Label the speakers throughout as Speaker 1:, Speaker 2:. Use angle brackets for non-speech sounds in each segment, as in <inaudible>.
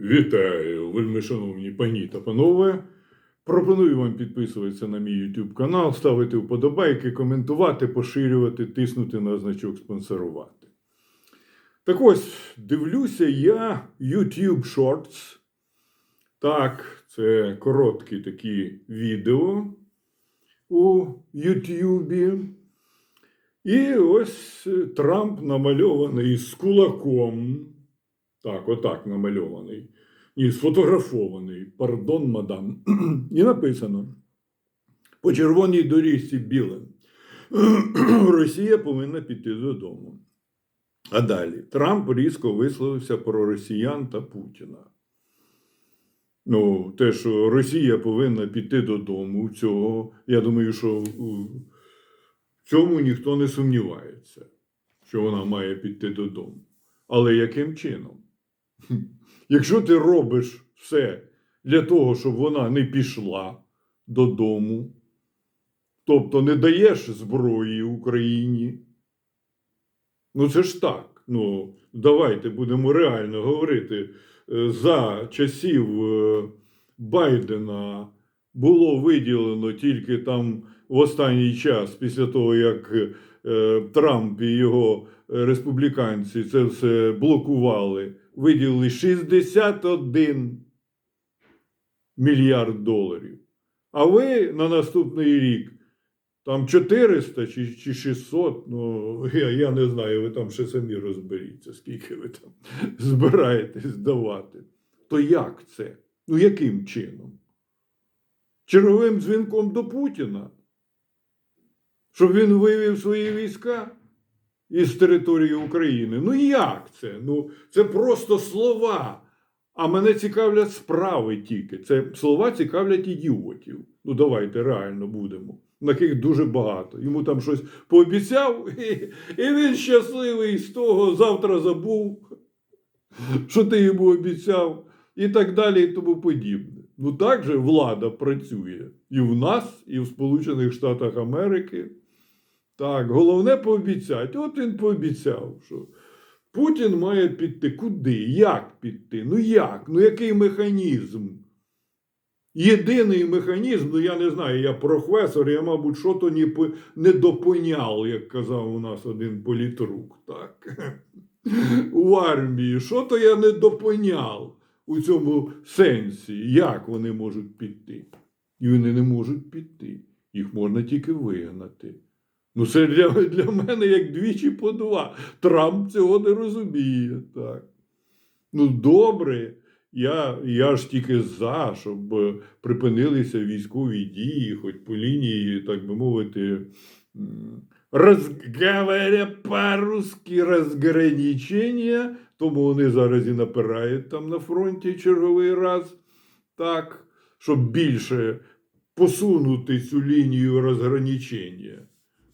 Speaker 1: Вітаю, вельми шановні пані та панове. Пропоную вам підписуватися на мій YouTube канал, ставити вподобайки, коментувати, поширювати, тиснути на значок спонсорувати. Так ось, дивлюся я YouTube Shorts. Так, це короткі такі відео у YouTube. І ось Трамп намальований з кулаком. Так, отак намальований. І сфотографований, пардон, мадам. <clears throat> І написано: по червоній доріжці білим. <clears throat> Росія повинна піти додому. А далі Трамп різко висловився про росіян та Путіна. Ну, те, що Росія повинна піти додому, цього, я думаю, що в цьому ніхто не сумнівається, що вона має піти додому. Але яким чином? <laughs> Якщо ти робиш все для того, щоб вона не пішла додому, тобто не даєш зброї Україні, ну це ж так. Ну, давайте будемо реально говорити. Е, За часів е, Байдена було виділено тільки там в останній час, після того, як е, Трамп і його республіканці це все блокували, виділили 61 мільярд доларів. А ви на наступний рік там 400 чи, чи 600, ну я, я не знаю, ви там ще самі розберіться, скільки ви там <laughs> збираєтесь давати. То як це? Ну яким чином? Черговим дзвінком до Путіна? Щоб він вивів свої війська із території України. Ну як це? Ну, це просто слова. А мене цікавлять справи тільки. Це слова цікавлять ідіотів. Ну, давайте реально будемо. Таких дуже багато. Йому там щось пообіцяв, <laughs> і, і він щасливий з того, завтра забув, що ти йому обіцяв, і так далі, і тому подібне. Ну так же влада працює і в нас, і в Сполучених Штатах Америки. Так, головне пообіцяти. От він пообіцяв, що Путін має піти. Куди? Як піти? Ну як? Ну який механізм? Єдиний механізм, ну я не знаю, я професор, я, мабуть, що то не, не допоняв, як казав у нас один політрук. Так? У армії. Що то я не допоняв у цьому сенсі, як вони можуть піти? І вони не можуть піти. Їх можна тільки вигнати. Ну, це для, для мене як двічі по два. Трамп цього не розуміє. Так. Ну, добре, я, я ж тільки за, щоб е, припинилися військові дії, хоч по лінії, так би мовити, розговоря по-русски тому вони зараз і напирають там на фронті черговий раз, так, щоб більше посунути цю лінію розграничення.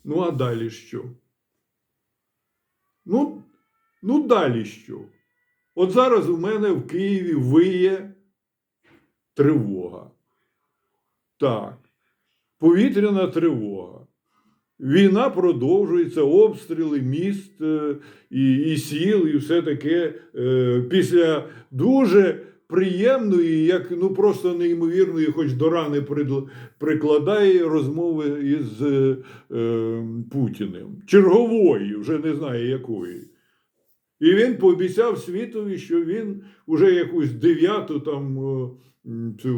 Speaker 1: Ну, а далі що? Ну, ну далі що? От зараз у мене в Києві виє тривога. Так, повітряна тривога. Війна продовжується, обстріли міст е, і, і сіл, і все таке е, після дуже приємної, як ну просто неймовірної, хоч до рани прикладає розмови із е, е, Путіним. Чергової, вже не знаю якої. І він пообіцяв світові, що він уже якусь дев'яту там цю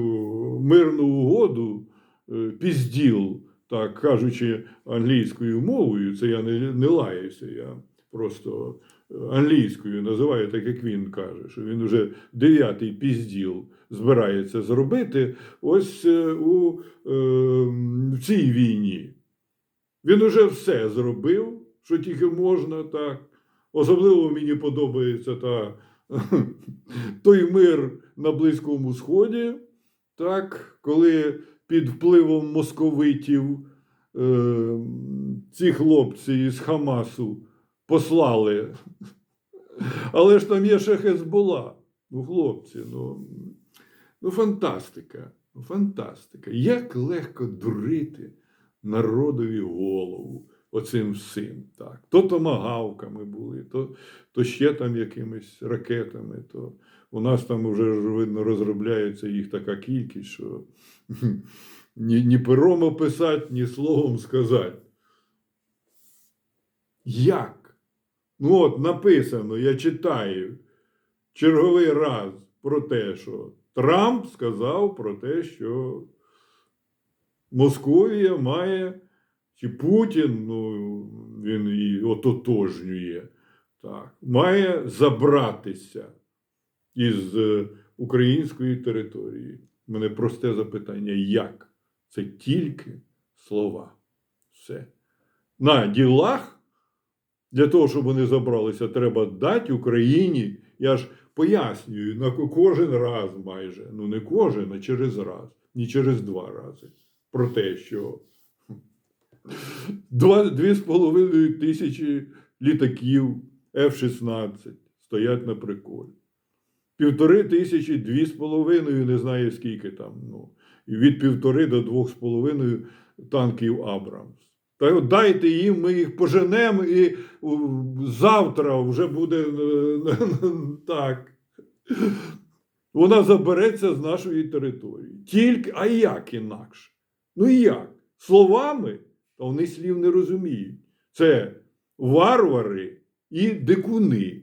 Speaker 1: мирну угоду е, пізділ, так кажучи англійською мовою, це я не, не лаюся, я просто англійською називаю, так як він каже, що він вже дев'ятий пізділ збирається зробити ось е, у е, в цій війні. Він уже все зробив, що тільки можна так. Особливо мені подобається та, <laughs> той мир на Близькому Сході, так, коли під впливом московитів е, ці хлопці із Хамасу послали. Але ж там є ще Хезбола. Ну, хлопці, ну, ну фантастика. Фантастика. Як легко дурити народові голову оцим всім. Так. То томагавками були, то, то ще там якимись ракетами, то У нас там вже видно розробляється їх така кількість, що ні, ні пером описати, ні словом сказати. Як? Ну от написано, я читаю черговий раз про те, що Трамп сказав про те, що Московія має, чи Путін, ну він і ототожнює, так, має забратися із е, української території. У мене просте запитання: як? Це тільки слова. Все. На ділах, для того, щоб вони забралися, треба дати Україні. Я ж пояснюю, на кожен раз майже, ну не кожен, а через раз, ні через два рази. Про те, що <laughs> дві з половиною тисячі літаків F-16 стоять на приколі. Півтори тисячі, дві з половиною, не знаю скільки там. Ну, від півтори до двох з половиною танків Абрамс. Та от дайте їм, ми їх поженемо, і завтра вже буде е, <laughs> так. Вона забереться з нашої території. Тільки, а як інакше? Ну як? Словами? Та вони слів не розуміють. Це варвари і дикуни.